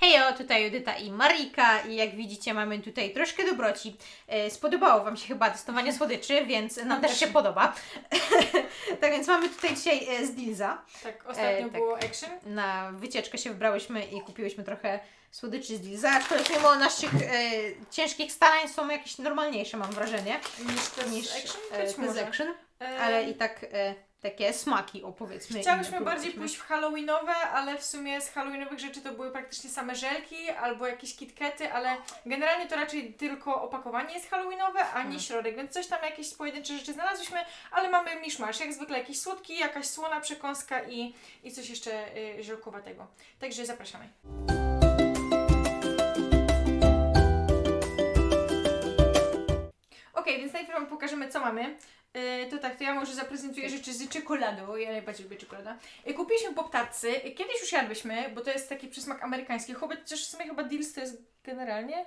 Hejo, tutaj Judyta i Marika i jak widzicie mamy tutaj troszkę dobroci. E, Spodobało Wam się chyba testowanie słodyczy, więc nam też się podoba. tak więc mamy tutaj dzisiaj e, z Dilza. Tak, ostatnio E, tak. było action. Na wycieczkę się wybrałyśmy i kupiłyśmy trochę słodyczy z Dilza, aczkolwiek mimo naszych e, ciężkich starań są jakieś normalniejsze mam wrażenie Niż te niż z action? e, Być z może. action, E, ale i tak e, takie smaki opowiedzmy. Chciałyśmy bardziej pójść w halloweenowe, ale w sumie z halloweenowych rzeczy to były praktycznie same żelki albo jakieś kitkety, ale generalnie to raczej tylko opakowanie jest halloweenowe, a nie Mhm. środek, więc coś tam jakieś pojedyncze rzeczy znalazłyśmy, ale mamy miszmasz, jak zwykle jakiś słodki, jakaś słona przekąska i, i coś jeszcze y, żelkowatego. Także zapraszamy. Okej, więc najpierw Wam pokażemy, co mamy. Yy, to tak, to ja może zaprezentuję rzeczy z czekoladą. Ja najbardziej lubię czekoladę. Yy, kupiliśmy poptarcy. Yy, Kiedyś już jadłyśmy, bo to jest taki przysmak amerykański. Chociaż w sumie chyba Deals to jest generalnie.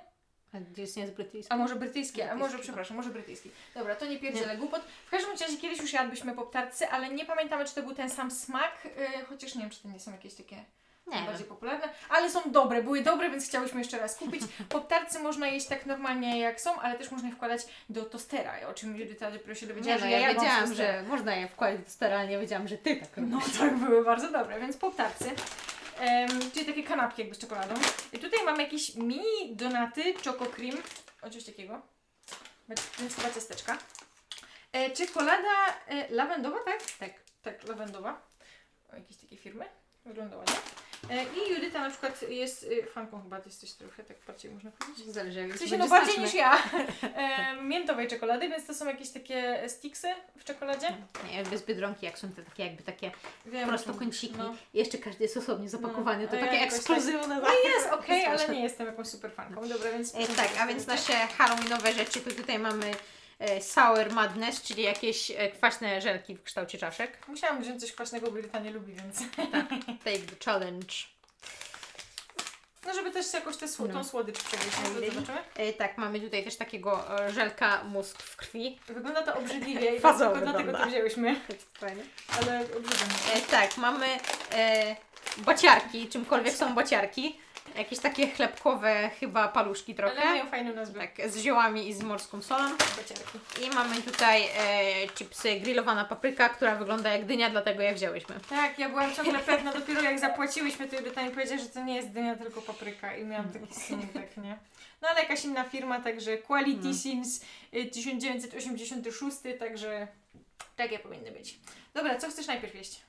A nie jest brytyjski. A może brytyjski, a może, Brytyjski, przepraszam, może brytyjski. Dobra, to nie pierdzielę głupot. W każdym razie kiedyś już jadłyśmy poptarcy, ale nie pamiętamy, czy to był ten sam smak, yy, chociaż nie wiem, czy to nie są jakieś takie Nie wiem. bardziej popularne, ale są dobre, były dobre, więc chciałyśmy jeszcze raz kupić. Poptarcy można jeść tak normalnie jak są, ale też można je wkładać do tostera, o czym Judyta dopiero się Nie, dowiedziała, no, że ja, ja, jadłam z wiedziałam, tostera. że można je wkładać do stera, ale nie wiedziałam, że ty tak robisz. No tak, były bardzo dobre, więc poptarcy. Em, czyli takie kanapki jakby z czekoladą. I tutaj mamy jakieś mini donaty Choco Cream, o coś takiego, więc chyba ciasteczka. E, czekolada e, lawendowa, tak? Tak. Tak, lawendowa. O, jakieś takie firmy. Wygląda ładnie. E, I Judyta na przykład jest y, fanką chyba, ty jesteś trochę tak bardziej można powiedzieć. Zależy jak W sensie no bardziej niż ja. E, miętowej czekolady, więc to są jakieś takie sticksy w czekoladzie. Nie, bez Biedronki, jak są te takie jakby takie Wiem, prostokąciki. No. Jeszcze każdy jest osobnie zapakowany. No, to takie ja jakoś ekskluzywne. No jest okej, Jest ale nie jestem jakąś super fanką. Dobra, więc... E, tak, a więc nasze halloweenowe rzeczy, to tutaj mamy e, Sour Madness, czyli jakieś e, kwaśne żelki w kształcie czaszek. Musiałam wziąć coś kwaśnego, bo Judyta nie lubi, więc... Take the challenge. No żeby też jakoś tę sł- No. słodycz przewieźć, no zobaczymy. E, tak, mamy tutaj też takiego e, żelka mózg w krwi. Wygląda to obrzydliwie i tylko dlatego to wzięłyśmy, ale. E, tak, mamy e, baciarki, czymkolwiek są baciarki. Jakieś takie chlebkowe chyba paluszki Ale trochę. mają fajną nazwę. Tak, z ziołami i z morską solą. I mamy tutaj e, chipsy grillowana papryka, która wygląda jak dynia, dlatego je wzięłyśmy. Tak, ja byłam ciągle pewna, dopiero jak zapłaciłyśmy, to Judyta mi powiedziała, że to nie jest dynia, tylko papryka i miałam taki smutek, nie? No ale jakaś inna firma, także Quality Mm. Sims y, 1986, także takie powinny być. Dobra, co chcesz najpierw jeść?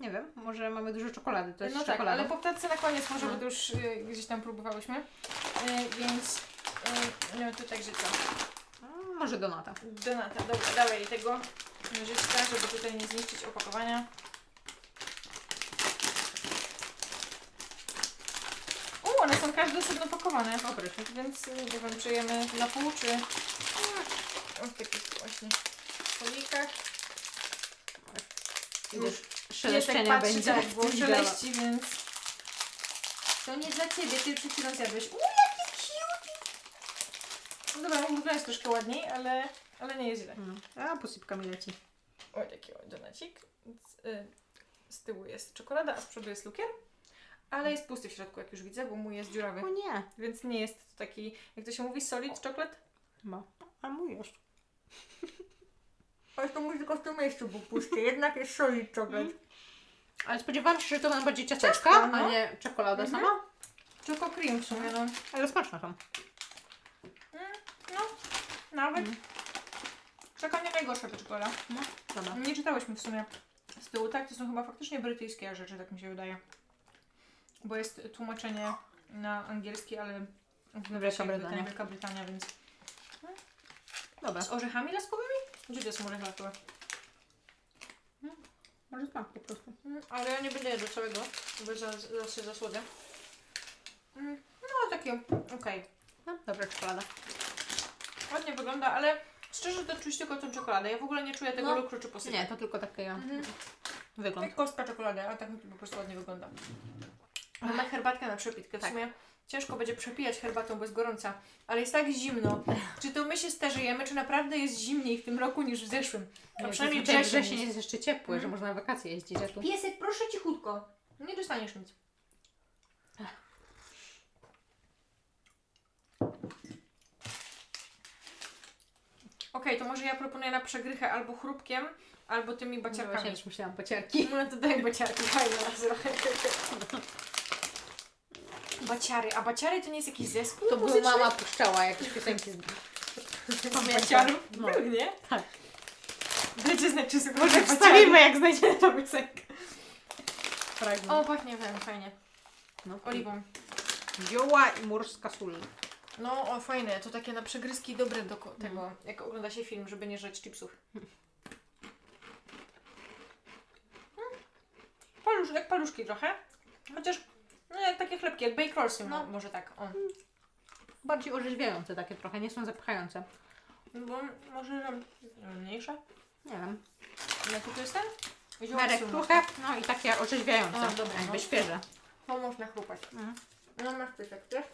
Nie wiem, może mamy dużo czekolady, to jest no tak, czekolada. ale poptarce na koniec może, No. bo to już y, gdzieś tam próbowałyśmy. Y, więc y, no to także co? Może donata. Donata, dobra, dawaj tego nożyczka, żeby tutaj nie zniszczyć opakowania. U, one są każde osobno pakowane. O, proszę. Więc y, nie wiem, czy jemy na pół, czy w takich właśnie folikach. Już Szeleszczenia będzie. tak, Widziała. szeleści, więc to nie dla Ciebie, Ty przed chwilą zjadłeś. U, jaki cute! No dobra, wyglądać troszkę ładniej, ale, ale nie jest źle. No. A, posypka mi leci. O, taki o, donacik. Z, y, z tyłu jest czekolada, a z przodu jest lukier. Ale jest pusty w środku, jak już widzę, bo mój jest dziurawy. O nie. Więc nie jest to taki, jak to się mówi, solid chocolate. Ma. A mój jest. Ale to mój tylko w tym miejscu był pusty, jednak jest solid chocolate. Ale spodziewałam się, że to będą bardziej ciasteczka, Ciastka, no. a nie czekolada Mhm. sama. Choco cream w sumie, no. Ale smaczne są. No, nawet. Mm. Taka nie najgorsza czekolada. No, dobra. Nie czytałyśmy w sumie z tyłu, tak? To są chyba faktycznie brytyjskie rzeczy, tak mi się wydaje. Bo jest tłumaczenie na angielski, ale w Wielka Brytania. Wielka Brytania, więc... Dobra. Z orzechami laskowymi? Gdzie to są orzechy laskowe? Może smak po prostu. Mm, Ale ja nie będę jadła całego, bo za, za, się zasłodzę. Mm, No takie, okej. No, dobra czekolada. Ładnie wygląda, ale szczerze to czuć tylko tą czekoladę. Ja w ogóle nie czuję tego No. lukru czy posypu. Nie, to tylko taki Mhm. wygląd. Jak kostka czekolady, a tak mi to po prostu ładnie wygląda. Mamy herbatkę na przepitkę. W Tak. sumie Ciężko będzie przepijać herbatą, bo jest gorąca, ale jest tak zimno. Czy to my się starzejemy, czy naprawdę jest zimniej w tym roku niż w zeszłym? No a przynajmniej przynajmniej znaczy, wrzesień jest jeszcze ciepły, że mhm. można na wakacje jeździć, a tu... Piesek, proszę cichutko. No nie dostaniesz nic. Okej, to może ja proponuję na przegrychę albo chrupkiem, albo tymi No baciarkami. właśnie, już myślałam, pociarki. No to daj baciarki, fajna raz. Baciary, a baciary to nie jest jakiś zespół To by muzyczny? mama puszczała jakieś piosenki z... Baciarów? No. Był, nie? Tak. Dajcie znać, czy słuchacie Może baciary. wstawimy, jak znajdziemy tą piosenkę. Fragment. O, pachnie ten, fajnie. no. Oliwą. Joła i morska sól. No, o, fajne. To takie na przegryzki dobre do ko- tego, jak ogląda się film, żeby nie żreć chipsów. Mm. Palusz, jak paluszki trochę. Chociaż, no jak takie chlebki, jak bake rollsy, No. no. może tak. O. Bardziej orzeźwiające takie trochę, nie są zapychające. Bo może tam mniejsze. Nie wiem. Jaki to jest ten? Merek Zioło kruche, no i takie orzeźwiające. A, dobra, Jakby no. świeże. To można chrupać. Mhm. No masz pysek, też?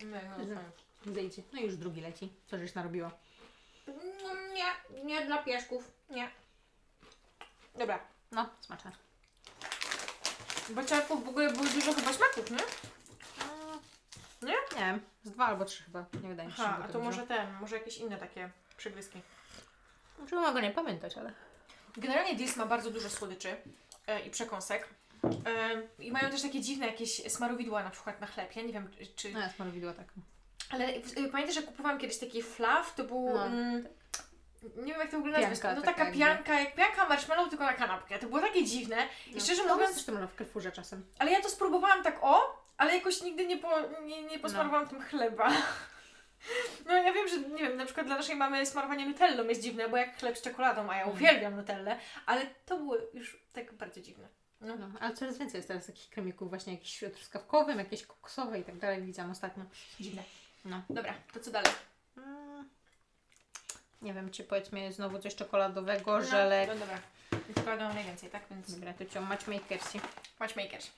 Nie, no, Mhm. Zejdzie. No i już drugi leci. Co żeś narobiła? No nie, nie dla pieszków, nie. Dobra. No, smaczne. Baciarków w ogóle było dużo chyba smaków, nie? Nie? Nie wiem, z dwa albo trzy chyba. Nie wydaje mi się, Aha, żeby a to dużo. może ten, może jakieś inne takie przegryzki. Znaczy mogę nie pamiętać, ale... Generalnie Dis ma bardzo dużo słodyczy e, i przekąsek. E, I mają też takie dziwne jakieś smarowidła na przykład na chleb. Ja nie wiem, czy... No ja smarowidła tak. Ale w- pamiętasz, że kupowałam kiedyś taki flaw, to był... No. Mm, nie wiem jak to w ogóle nazwać. No taka taka pianka, jak pianka marshmallow, tylko na kanapkę. To było takie dziwne. I szczerze no, mówiąc, Coś tam w Carrefourze czasem. ale ja to spróbowałam tak o, ale jakoś nigdy nie, po, nie, nie posmarowałam tym chleba. No ja wiem, że nie wiem, na przykład dla naszej mamy smarowanie nutellą jest dziwne, bo jak chleb z czekoladą, a ja Mm. uwielbiam nutellę, ale to było już tak bardzo dziwne. No. No, ale coraz więcej jest teraz takich kremików właśnie jakichś truskawkowym, jakieś kokosowe i tak dalej. Widziałam ostatnio. Dziwne. No. Dobra, to co dalej? Mm, Nie wiem, czy powiedzmy znowu coś czekoladowego, żelek. No dobra. Czekoladą najwięcej, tak? Więc Dobra, to cię matchmakersi. matchmakers.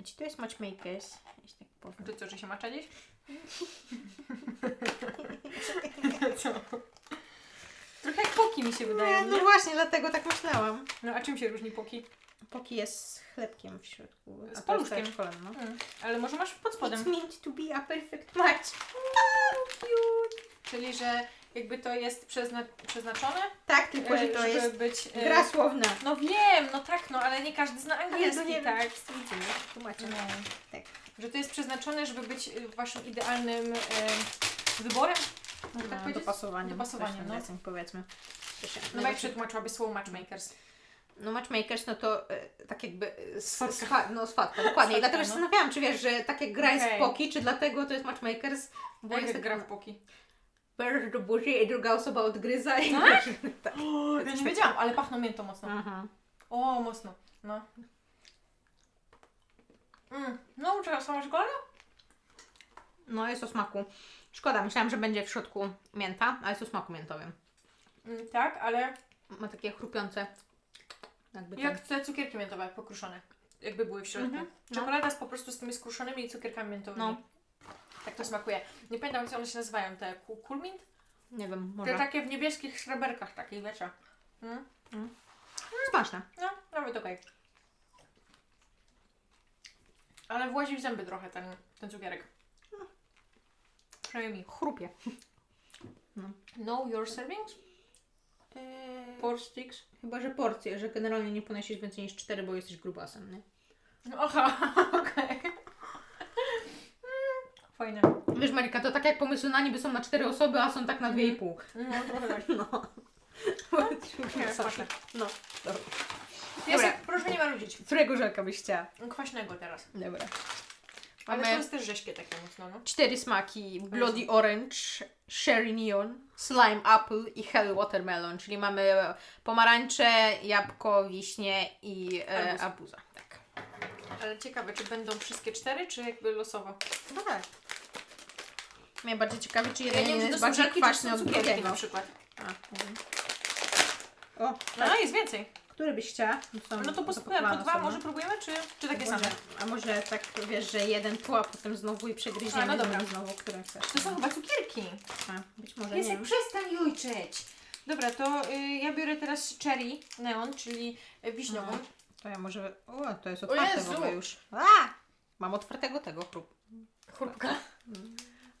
A ci to jest matchmakers? Jeśli tak powiem. To co, że się macza gdzieś? co? Trochę jak poki mi się wydaje, no nie? właśnie, dlatego tak myślałam. No a czym się różni poki? Póki jest z chlebkiem w środku. Z paluszkiem. czekolada, no. Mm. Ale może masz pod It's spodem. meant to be a perfect match. Czyli, że jakby to jest przezna przeznaczone, Tak, tylko że e, to żeby jest być... e, gra słowna. No wiem, no tak, no ale nie każdy zna angielski, nie tak? Widzimy, tłumaczę. No. Tak. Że to jest przeznaczone, żeby być y, waszym idealnym e, wyborem? Tak No, powiedzieć? dopasowaniem. Dopasowaniem, no. deseń, powiedzmy. To się- No jak przetłumaczyłaby słowo matchmakers? No matchmakers, no to e, tak jakby e, Swatka. no swatka, dokładnie. I dlatego się no. zastanawiałam, czy wiesz, że tak jak gra jest Okej. w poki, czy dlatego to jest matchmakers, bo Bo jest jest tak gra w poki. Bierzesz do buzi i druga osoba odgryza i Tak? tak. O, ja nie wiedziałam, ale pachną miętą mocno. Aha. O, mocno. No. Mm. No, uczyłam sama czekolada? No jest o smaku. Szkoda, myślałam, że będzie w środku mięta, ale jest o smaku miętowym. Mm, tak, ale Ma takie chrupiące. Jakby jak te cukierki miętowe pokruszone. Jakby były w środku. Mhm, no. Czekolada jest po prostu z tymi skruszonymi cukierkami miętowymi. No. Tak to smakuje. Nie pamiętam, jak one się nazywają. Te ku- kulmint? Nie wiem, Te może. takie w niebieskich szreberkach takich, wiecie. Mm? Smaczne. No, nawet okej. Ale włazi w zęby trochę ten, ten cukierek. Przynajmniej mi. Chrupie. Know your servings? Eee, Four sticks? Chyba, że porcje, że generalnie nie ponosisz więcej niż cztery, bo jesteś grubasem, nie? Aha, okej. Mm, Fajne. Wiesz Marika, to tak jak pomysły na niby są na cztery osoby, a są tak na dwie i pół. No, trochę tak. No. Nie, smaczne. No, dobra. Piesek, proszę nie marudzić. Którego żelka byś chciała? Kwaśnego teraz. Dobra. Ale Mamy- to jest też rześkie takie mocno, no. Cztery smaki. Bloody Orange, Sherry Neon, Slime Apple i Hell Watermelon, czyli mamy pomarańcze, jabłko, wiśnie i e, Arbuz. arbuza. Tak. Ale ciekawe, czy będą wszystkie cztery, czy jakby losowo? No tak. Mnie bardziej ciekawi, czy Ja jeden nie wiem, czy jest to są bardziej żelki, czy kwaśny są od cukierki drugiego. na przykład. A, nie wiem. O, A, jest więcej. który byś chciała? Są No to po, po zapakowane dwa osobno. może próbujemy, czy, czy takie może, same? A może tak wiesz, że jeden tu, a potem znowu i przegryziemy A, no dobra. znowu, który chcesz. To są chyba cukierki. A, być może, nie Piesek, wiem. przestań jujczeć. Dobra, to y, ja biorę teraz cherry neon, czyli y, wiśniową. Mhm. To ja może... O, to jest otwarte w Jezu! ogóle już. A! Mam otwartego tego chrup. Chrupka.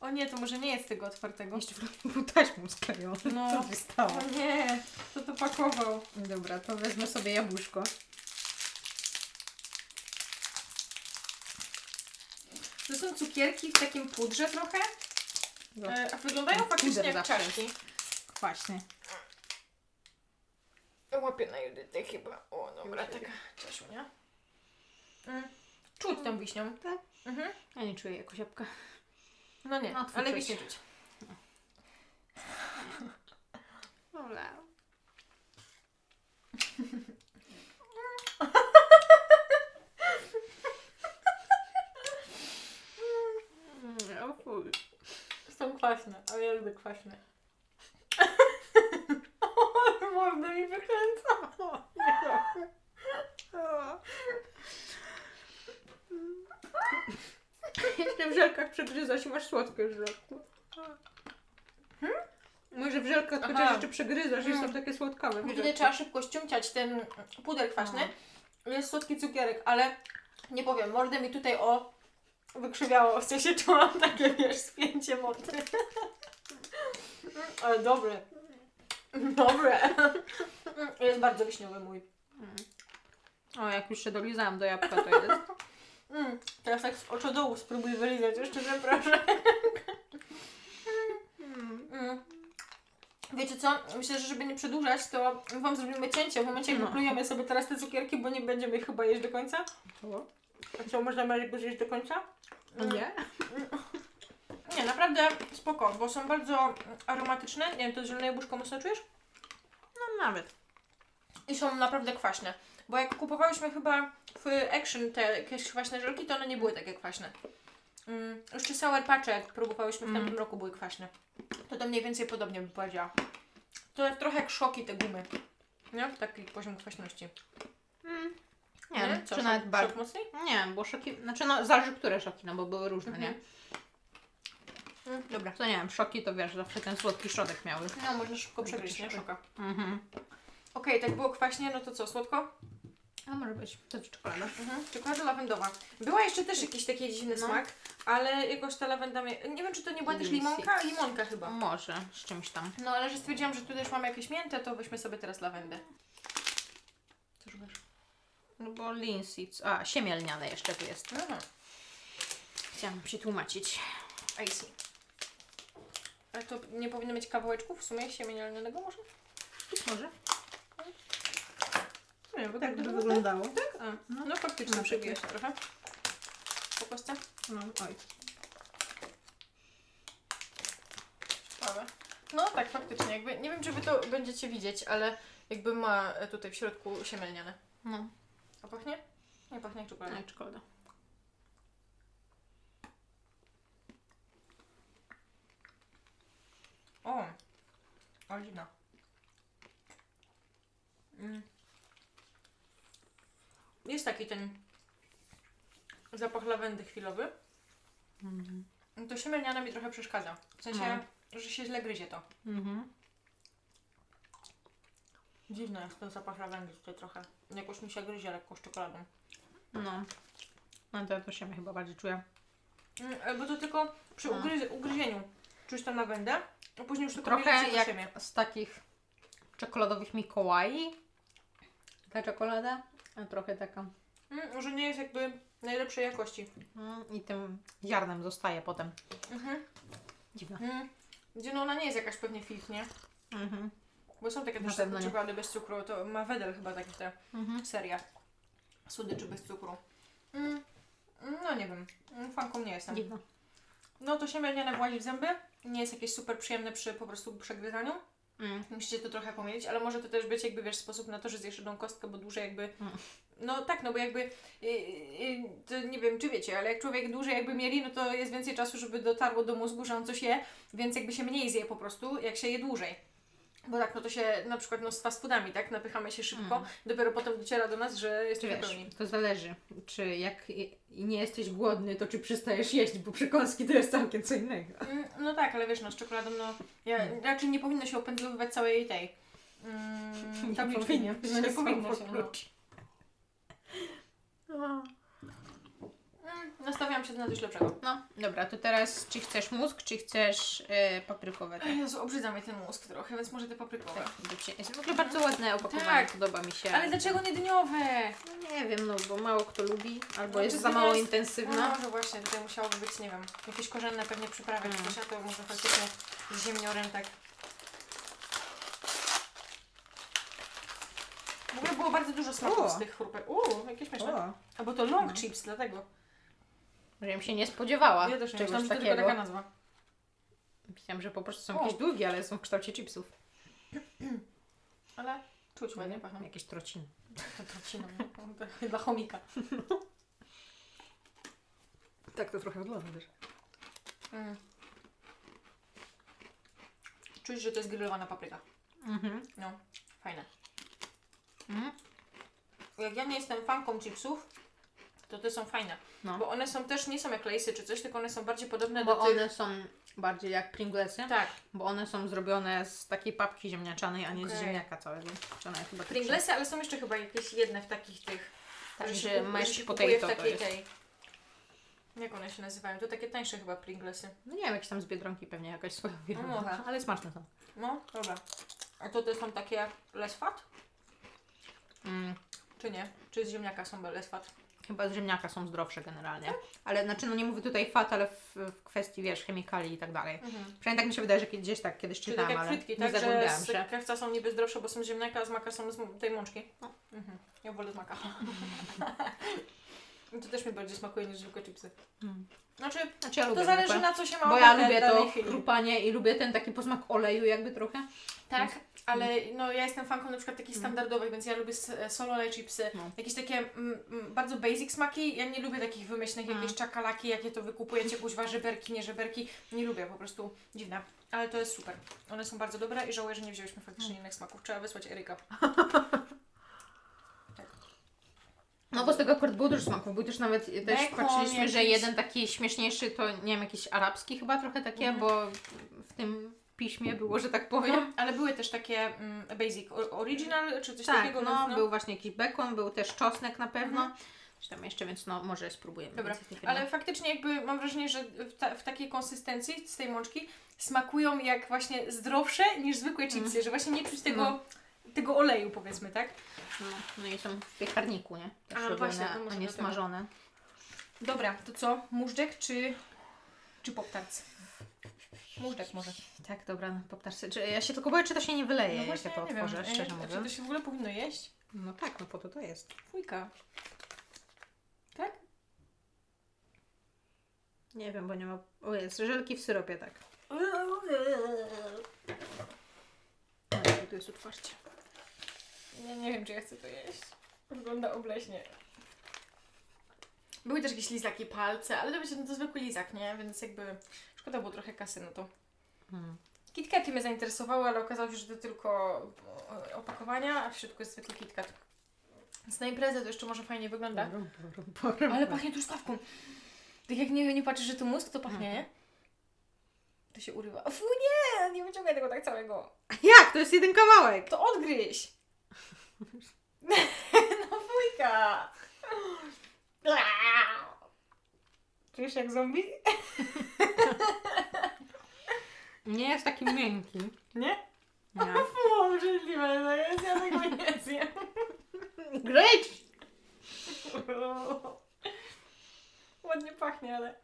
O nie, to może nie jest tego otwartego. Jeszcze w był taśmą sklejony. No. Co się stało? O nie, kto to pakował? Dobra, to wezmę sobie jabłuszko. To są cukierki w takim pudrze trochę, No. e, a wyglądają Puder faktycznie jak zawsze czaszki. Kwaśnie. Łapię na Judytę chyba. O, dobra, taka ciaszunia. Mm. Czuć tą wiśnią. Tak? Mhm. Ja nie czuję jako jabłka. No nie, No, ale wiśnie czuć. Dobra. O fuj. Są kwaśne, ale ja lubię kwaśne. Mordę mi wykręca. Jeszcze w żelkach przegryzasz i masz słodkie w żelku. Może w żelkach Aha. chociaż jeszcze przegryzasz i Mm. są takie słodkawe. Wiesz, Tutaj trzeba szybko ściumciać ten puder kwaśny. Jest słodki cukierek, ale nie powiem, mordę mi tutaj o wykrzywiało. W sensie czułam takie, wiesz, spięcie mordy. Ale dobre. Dobre. Jest bardzo wiśniowy mój. O, jak już się dolizałam do jabłka, to jest. Mm, teraz tak z oczodołu spróbuj wylizać, jeszcze zapraszam. Mm. Wiecie co? Myślę, że żeby nie przedłużać, to Wam zrobimy cięcie w momencie, jak No. wyplujemy sobie teraz te cukierki, bo nie będziemy ich chyba jeść do końca. Co? A co, można go zjeść do końca? Mm. Nie? Nie, naprawdę spoko, bo są bardzo aromatyczne. Nie wiem, to zielone jabłuszko mocno czujesz? No nawet. I są naprawdę kwaśne. Bo jak kupowałyśmy chyba w Action te jakieś kwaśne żelki, to one nie były takie kwaśne. Mm, jeszcze Sour Patche, jak próbowałyśmy w Mm. tamtym roku, były kwaśne. To to mniej więcej podobnie bym powiedziała. To jak, trochę jak szoki te gumy. Nie? Taki poziom kwaśności. Mm. Nie wiem, Co, czy szok- nawet Szok bardzo. mocniej? Nie, bo szoki, znaczy no zależy które szoki, no bo były różne, nie? Mhm. Mm, dobra. To nie wiem, szoki to wiesz, zawsze ten słodki środek miały. No, można szybko przegryźć, nie? Szoka. Mhm. Okej, tak było kwaśnie, no to co, słodko? A może być, to czekolada. Mhm. Czekolada lawendowa. Była jeszcze też jakiś taki dziwny No. smak, ale jakoś ta lawenda mnie... Nie wiem, czy to nie była też limonka? Limonka chyba. Może, z czymś tam. No, ale że stwierdziłam, że tu też mamy jakieś mięte, to weźmy sobie teraz lawendę. Co szukasz? No bo linseeds, a siemielniane jeszcze tu jest. Aha, Chciałam przetłumaczyć. I see. Ale to nie powinno mieć kawałeczków w sumie siemienialnego może? Być może. Nie, bo Tak by wygląda. wyglądało. Tak? A, no, no faktycznie No, przebija takie. się trochę. Po kostce? No, oj. Ciekawe. No tak, faktycznie. Jakby, nie wiem, czy wy to będziecie widzieć, ale jakby ma tutaj w środku siemielniane. No, A pachnie? Nie pachnie jak czekolada. czekolada. O! O, zimna. Mm. Jest taki ten zapach lawendy chwilowy. Mhm. To siemielniane mi trochę przeszkadza. W sensie, że się źle gryzie to. Mhm. Dziwny jest ten zapach lawendy tutaj trochę. Jakoś mi się gryzie lekko z czekoladą. No. No to, to się chyba bardziej czuję. Mm, e, bo to tylko przy A. ugryzie, ugryzieniu czuć tą lawendę, a później już tylko Trochę jak siebie. z takich czekoladowych Mikołaj. Ta czekolada, a trochę taka. Mm, może nie jest jakby najlepszej jakości. Mm, I tym ziarnem zostaje potem. Mhm. Dziwne. Mm. Gdzie no ona nie jest jakaś pewnie fit, nie? Mhm. Bo są takie Na też pewno nie. czekolady bez cukru, to ma Wedel chyba takie te Mhm. seria. Słodyczy bez cukru. Mm. No nie wiem, Mm, fanką nie jestem. Dziwne. No to siemielniane włazi w zęby, nie jest jakieś super przyjemne przy po prostu przegryzaniu. Mm. Musicie to trochę pomylić, ale może to też być jakby wiesz sposób na to, że zjesz jedną kostkę, bo dłużej jakby. Mm. No tak, no bo jakby. Yy, yy, to nie wiem, czy wiecie, ale jak człowiek dłużej jakby mieli, no to jest więcej czasu, żeby dotarło do mózgu, że on coś je, więc jakby się mniej zje po prostu, jak się je dłużej. Bo tak, no to się na przykład no, z fast foodami, tak? Napychamy się szybko, Mm. dopiero potem dociera do nas, że jesteśmy pełni. to zależy, czy jak nie jesteś głodny, to czy przestajesz jeść, bo przekąski to jest całkiem co innego. Mm, No tak, ale wiesz, no z czekoladą, no ja, raczej nie powinno się opędzlowywać całej tej. Mm, tabliczki, nie? No, nie powinno się. No. Nastawiałam się na coś lepszego. No, dobra, to teraz czy chcesz mózg, czy chcesz e, paprykowe? Tak, Jezu, obrzydza mnie ten mózg trochę, więc może te paprykowe. tak, do cie- jest w ogóle bardzo ładne opakowanie, Tak. podoba mi się. Ale dlaczego nie dniowe? No nie wiem, no bo mało kto lubi, albo No, jest czy za to mało jest- No intensywna. może właśnie, tutaj musiałoby być, nie wiem, jakieś korzenne pewnie przyprawy, Mm. czy coś, a to może faktycznie z ziemniorem tak. W ogóle było bardzo dużo smaków O. z tych chrupek. Uuu, jakieś śmieszne. O, Albo to long No. chips, dlatego. Że bym się nie spodziewała Ja też nie czegoś myślałam, że to tylko takiego. taka nazwa. Myślałam, że po prostu są O. jakieś długie, ale są w kształcie chipsów. Ale czuć ładnie pachną. Jakieś trociny. To trociną, nie? Dla chomika. Tak to trochę wygląda też. Mm. Czuć, że to jest grillowana papryka. Mhm. No, fajne. Mhm. Jak ja nie jestem fanką chipsów, to te są fajne. No. Bo one są też, nie są jak lejsy czy coś, tylko one są bardziej podobne Bo do tych... one są bardziej jak Pringlesy, Tak, bo one są zrobione z takiej papki ziemniaczanej, a nie z Okej. ziemniaka całego. One chyba tak Pringlesy, ale są jeszcze chyba jakieś jedne w takich tych... Tak, że kupuje potato w takiej tej... Jak one się nazywają? To takie tańsze chyba Pringlesy. No nie wiem, jakieś tam z Biedronki pewnie jakaś swoja firma. No ale smaczne są. No, dobra. A to te są takie less fat? Mm, Czy nie? Czy z ziemniaka są less fat? Chyba z ziemniaka są zdrowsze generalnie. Ale znaczy, no nie mówię tutaj fat, ale w, w kwestii, wiesz, chemikali i tak dalej. Mhm. Przynajmniej tak mi się wydaje, że gdzieś tak kiedyś Czyli czytałam, tak jak ale frytki, nie tak? Że zagłębiałam z się. krawca są niby zdrowsze, bo są z ziemniaka, a z maka są z m- tej mączki. Mhm. Ja wolę z maka. I to też mi bardziej smakuje niż zwykłe chipsy. Mm. Znaczy, Znaczy ja lubię to zależy zwykłe, na co się ma Bo ja ochotę lubię w danej to chwili. chrupanie i lubię ten taki posmak oleju jakby trochę. Tak, ale no ja jestem fanką na przykład takich Mm. standardowych, więc ja lubię s- solo olej chipsy. No. Jakieś takie mm, mm, bardzo basic smaki. Ja nie lubię takich wymyślnych, Mm. jakieś czakalaki, jakie to wykupujecie, kuźwa, żeberki, nie żeberki. Nie lubię, po prostu dziwne. Ale to jest super. One są bardzo dobre i żałuję, że nie wzięłyśmy faktycznie Mm. innych smaków. Trzeba wysłać Eryka. No bo z tego akurat było dużo smaków, był też nawet, też Bekon patrzyliśmy, że jakiś. jeden taki śmieszniejszy to, nie wiem, jakiś arabski chyba trochę takie, Mhm. bo w tym piśmie było, że tak powiem. No, ale były też takie mm, basic o- original, czy coś tak, takiego. no, więc, był właśnie jakiś bekon, był też czosnek na pewno. Mhm. Coś tam jeszcze, więc no może spróbujemy. Dobra, więcej. Ale faktycznie jakby mam wrażenie, że w, ta, w takiej konsystencji z tej mączki smakują jak właśnie zdrowsze niż zwykłe chipsy, że właśnie nie czuć tego, No. Tego oleju powiedzmy, tak? No, no i są w piekarniku, nie? Też A, no robione, właśnie, to może a nie dlatego. smażone. Dobra, to co? Móżdżek czy, czy poptarc? Móżdżek może. Tak, dobra, no. Czy ja się tylko boję, czy to się nie wyleje, jak ja właśnie, to nie otworzę, wiem, szczerze e, Czy mówiąc. to się w ogóle powinno jeść? No tak, no po to to jest. Fujka. Tak? Nie wiem, bo nie ma... O jest, żelki w syropie, tak. No, tu jest otwarcie. Ja nie wiem, czy ja chcę to jeść. Wygląda obleśnie. Były też jakieś lizaki palce, ale to wiecie, no to zwykły lizak, nie? Więc jakby szkoda było trochę kasy na to. Hmm. KitKaty mnie zainteresowały, ale okazało się, że to tylko e, opakowania, a w środku jest zwykły KitKat. Więc na imprezę to jeszcze może fajnie wygląda. Ale pachnie truskawką. Tak jak nie, nie patrzysz, że to mózg, to pachnie, nie? To się urywa. Fu nie! Nie wyciągaj tego tak całego. Jak? To jest jeden kawałek! To odgryź! no fujka! Czujesz jak zombie? Nie jest taki miękki. Nie? Nie. Fu, obrzydliwe to jest, ja tego nie zjem. Great! Ładnie pachnie, ale...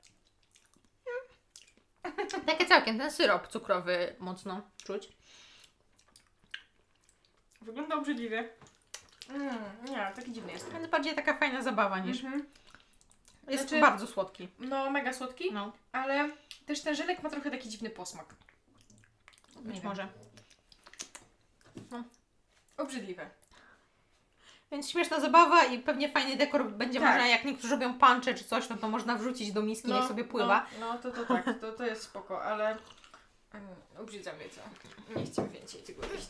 Takie całkiem, ten syrop cukrowy mocno czuć. Wygląda obrzydliwie. Mm, nie, taki dziwny jest. Ale bardziej taka fajna zabawa niż... Mhm. Jest Znaczy- bardzo słodki. No, mega słodki, No, ale też ten żelek ma trochę taki dziwny posmak. być wiem. może. Obrzydliwe. Więc śmieszna zabawa i pewnie fajny dekor będzie Tak. można, jak niektórzy robią puncze czy coś, no to można wrzucić do miski, niech sobie pływa. No, no to, to tak, to, to jest spoko, ale mm, obrzydza mnie to. Nie chcę więcej tego jeść.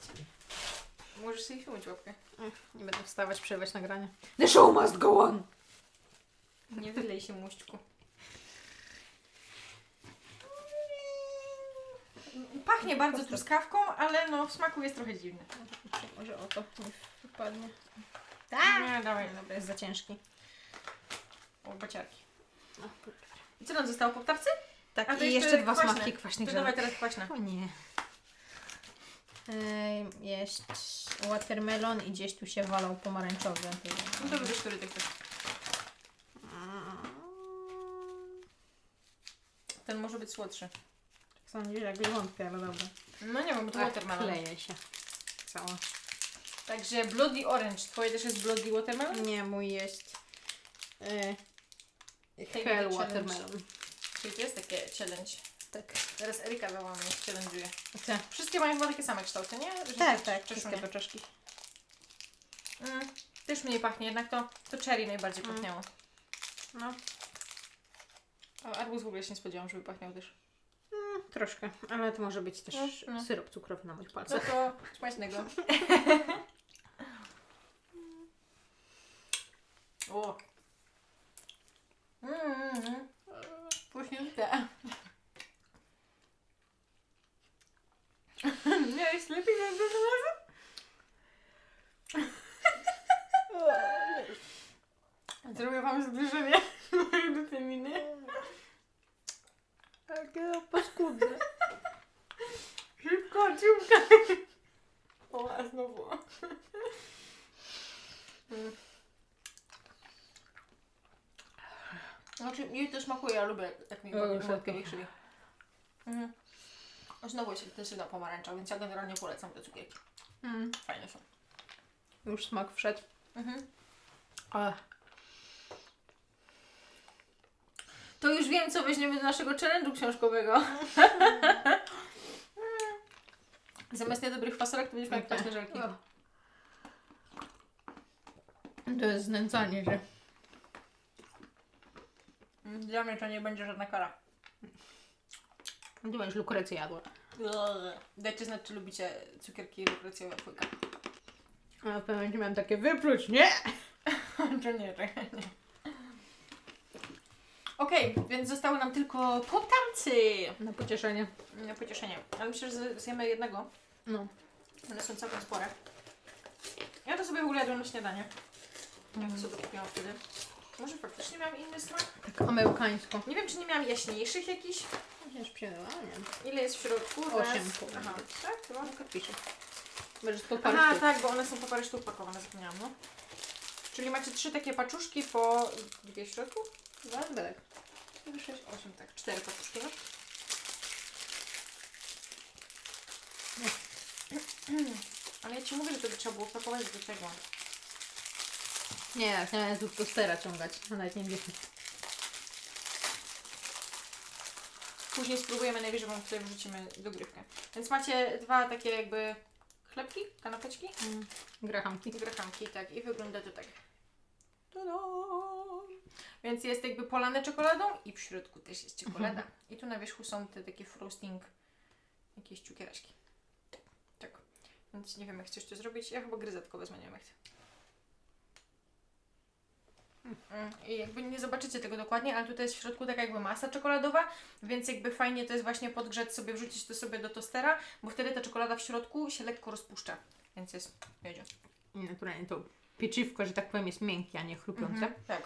Możesz sobie filmować łapkę. Nie będę wstawać, przerywać nagranie. The show must go on! Nie wylej się muściku. Pachnie bardzo truskawką, ale no w smaku jest trochę dziwny. Może o to nie wypadnie. Nie, dawaj, Dobra, jest za ciężki. o baciarki. I co nam zostało po tarcy? Tak, A to i jeszcze jeszcze dwa kwaśne. smaki kwaśnych To żelek. dawaj teraz kwaśne. O nie. Jest watermelon i gdzieś tu się walał pomarańczowy. No to lubisz, który ty chcesz. Ten może być słodszy. Sądzisz, jak wątpię, ale dobra. No nie wiem, bo to Tak, watermelon. kleje się. Cała. Także Bloody Orange. Twoje też jest Bloody Watermelon? Nie, mój jest Take Hell watermelon. Czyli to jest takie challenge. Tak. Teraz Erika dała mnie, challenge'uje. Co? Wszystkie mają chyba takie same kształty, nie? Że Tak, tak, wszystkie to czaszki. Mm, też mniej pachnie, jednak to, to cherry najbardziej Mm. pachniało. No, A arbuz w ogóle się nie spodziewałam, żeby pachniał też. mm, troszkę, ale to może być też No, no. syrop cukrowy na moich palcach. to smacznego. o. Mm, Puśniutka. Miałeś lepiej na dużo Wam zbliżenie mojej witaminy. Jakie paskudne. Szybko, ciumka. O, a znowu. Znaczy, jej to smakuje, ja lubię, jak mi młotkę lepiej. wykrzywi. Mhm. Znowu jest intensywna pomarańcza, więc ja generalnie polecam te cukierki. Mm, Fajne są. już smak wszedł. Mhm. Ach, To już wiem, co weźmiemy do naszego challenge'u książkowego. Zamiast niedobrych fasolek, to będziemy miał Tak. kwaśne żelki. O. To jest znęcanie, że Dla mnie to nie będzie żadna kara. ty będziesz lukrecję jadła. Dajcie znać, czy lubicie cukierki lukrecjowe dwójka. A w pewnym momencie miałam takie wypluć, nie? to nie, to nie. Okej, więc zostały nam tylko poptarcy Na pocieszenie. na pocieszenie. Ale myślę, że zjemy jednego. No. One są całkiem spore. Ja to sobie w ogóle jadłam na śniadanie. Jak mm. sobie kupiłam wtedy. Może faktycznie miałam inny smak? Tak amerykańsko. Nie wiem, czy nie miałam jaśniejszych jakichś. Chociaż przyjęła, nie. Ile jest w środku? Raz- Osiem powinno Aha, być. tak? Chyba. Tylko pisze. to po Aha, tak, bo one są po parę sztuk pakowane, zapomniałam, no. Czyli macie trzy takie paczuszki po dwie w środku? tak. 4, 6, 8, tak, 4 papuszki. No. Ale ja Ci mówię, że to by trzeba było pakować do tego. Nie, chciałem tu tostera ciągać, a nawet nie wiem. Później spróbujemy, najwyżej Wam tutaj wrzucimy dogrywkę. Więc macie dwa takie jakby chlebki, kanapeczki? Mm, grahamki. Tak. I wygląda to tak. Ta-da! Więc jest jakby polane czekoladą i w środku też jest czekolada. I tu na wierzchu są te takie frosting, jakieś cukieraśki. Tak. Więc nie wiem, jak chcesz to zrobić. Ja chyba gryzę tylko wezmę, nie wiem jak chcę. Mm, I jakby nie zobaczycie tego dokładnie, ale tutaj jest w środku taka jakby masa czekoladowa, więc jakby fajnie to jest właśnie podgrzeć sobie, wrzucić to sobie do tostera, bo wtedy ta czekolada w środku się lekko rozpuszcza. Więc jest, wiedzie. I naturalnie to pieczywko, że tak powiem, jest miękkie, a nie chrupiące. Mhm, tak.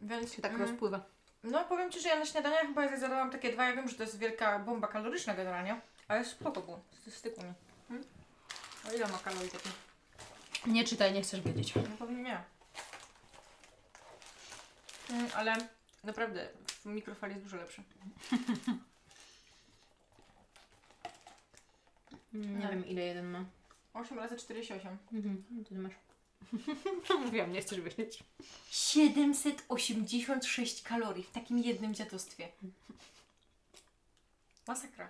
Więc Się tak mm, rozpływa. No powiem Ci, że ja na śniadania chyba zadałam takie dwa, ja wiem, że to jest wielka bomba kaloryczna generalnie, ale spoko było, stykło mi. Hmm? A ile ma kalorii taki? Nie czytaj, nie chcesz wiedzieć. No pewnie nie. Mm, ale naprawdę w mikrofali jest dużo lepszy. Mm, Nie No. wiem, ile jeden ma. 8 razy 48. Mhm. no to ty masz. Mówiłam, nie chcesz wiedzieć. 786 kalorii w takim jednym dziadostwie. Masakra.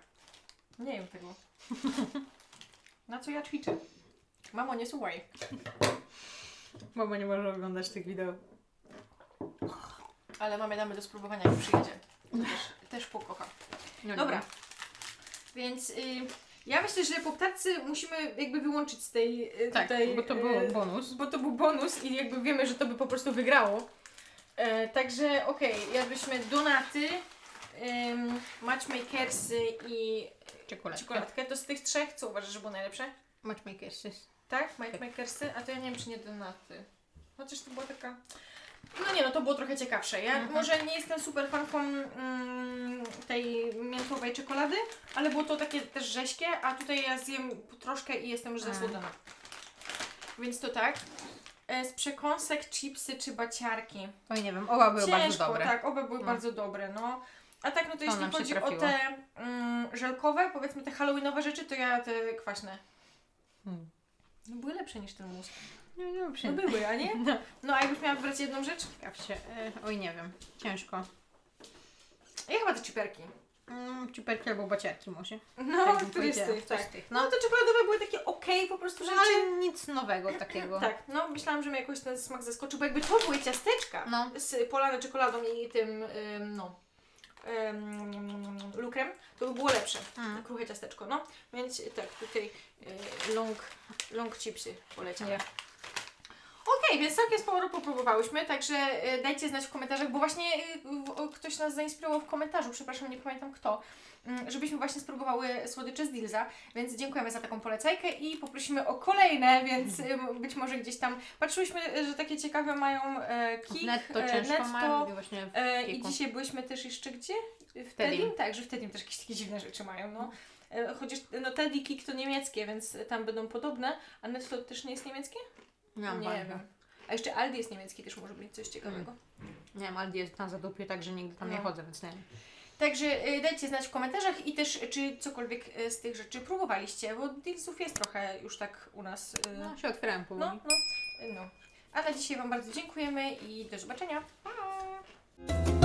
Nie jem tego. Na co ja ćwiczę? Mamo, nie słuchaj. Mama nie może oglądać tych wideo. Ale mamie damy do spróbowania, jak przyjedzie. Też, też pokocha. No, Dobra. Więc y, ja myślę, że poptarcy musimy jakby wyłączyć z tej y, Tak, tutaj, bo to był y, bonus. bo to był bonus i jakby wiemy, że to by po prostu wygrało. E, także okej, jadłyśmy donaty, ym, matchmakersy i Czekoladka. czekoladkę. To z tych trzech, co uważasz, że było najlepsze? Matchmakers. Tak? Matchmakersy? A to ja nie wiem, czy nie donaty. Chociaż to była taka... No nie, no to było trochę ciekawsze. Ja Mhm. może nie jestem super fanką mm, tej miętowej czekolady, ale było to takie też rześkie, a tutaj ja zjem troszkę i jestem już Mm. zasłodana. Więc to tak. E, Z przekąsek chipsy czy baciarki. Oj, nie wiem, oba były bardzo dobre. tak, oba były No. bardzo dobre, no. A tak, no to, To jeśli nam się chodzi o trafiło. te mm, żelkowe, powiedzmy te halloweenowe rzeczy, to ja te kwaśne. Hmm. No były lepsze niż ten mus. Nie, nie, No no, były, a nie? No. No a jakbyś miała wybrać jedną rzecz? się. E, oj, nie wiem. Ciężko. Ja chyba te ciperki. Mm, ciuperki albo baciarki może. No, Tak bym który z powiedziała. tych, Coś tak. z tych, No No, te czekoladowe były takie okej po prostu no rzeczy. ale nic nowego takiego. Tak, no myślałam, że mnie jakoś ten smak zaskoczył, bo jakby to były ciasteczka No. z polane czekoladą i tym, ym, no, ym, lukrem, to by było lepsze. Mm. Kruche ciasteczko, no. Więc tak, tutaj y, long, long chipsy poleciały. Nie. Okej, więc całkiem sporo popróbowałyśmy, także y, dajcie znać w komentarzach, bo właśnie w- ktoś nas zainspirował w komentarzu, przepraszam, nie pamiętam kto, mm, żebyśmy właśnie spróbowały słodycze z Dilza, więc dziękujemy za taką polecajkę i poprosimy o kolejne, więc być może gdzieś tam patrzyłyśmy, y, że takie ciekawe mają e, kik, Netto e, ciężko netto, mają i właśnie E, I dzisiaj byliśmy też jeszcze gdzie? W Tedim. Tedim? Tak, że w Tedim też jakieś takie dziwne rzeczy mają, no. E, Chociaż no Teddy Kik to niemieckie, więc tam będą podobne, a Netto też nie jest niemieckie? Nie, mam nie wiem. A jeszcze Aldi jest niemiecki, też może być coś ciekawego. Nie wiem, Aldi jest na zadupie, także nigdy tam nie No. chodzę, więc nie wiem. Także y, dajcie znać w komentarzach i też czy cokolwiek y, z tych rzeczy próbowaliście, bo dealsów jest trochę już tak u nas. y, No, się otwierałem powoli. no, no, no. A na dzisiaj Wam bardzo dziękujemy i do zobaczenia. Pa!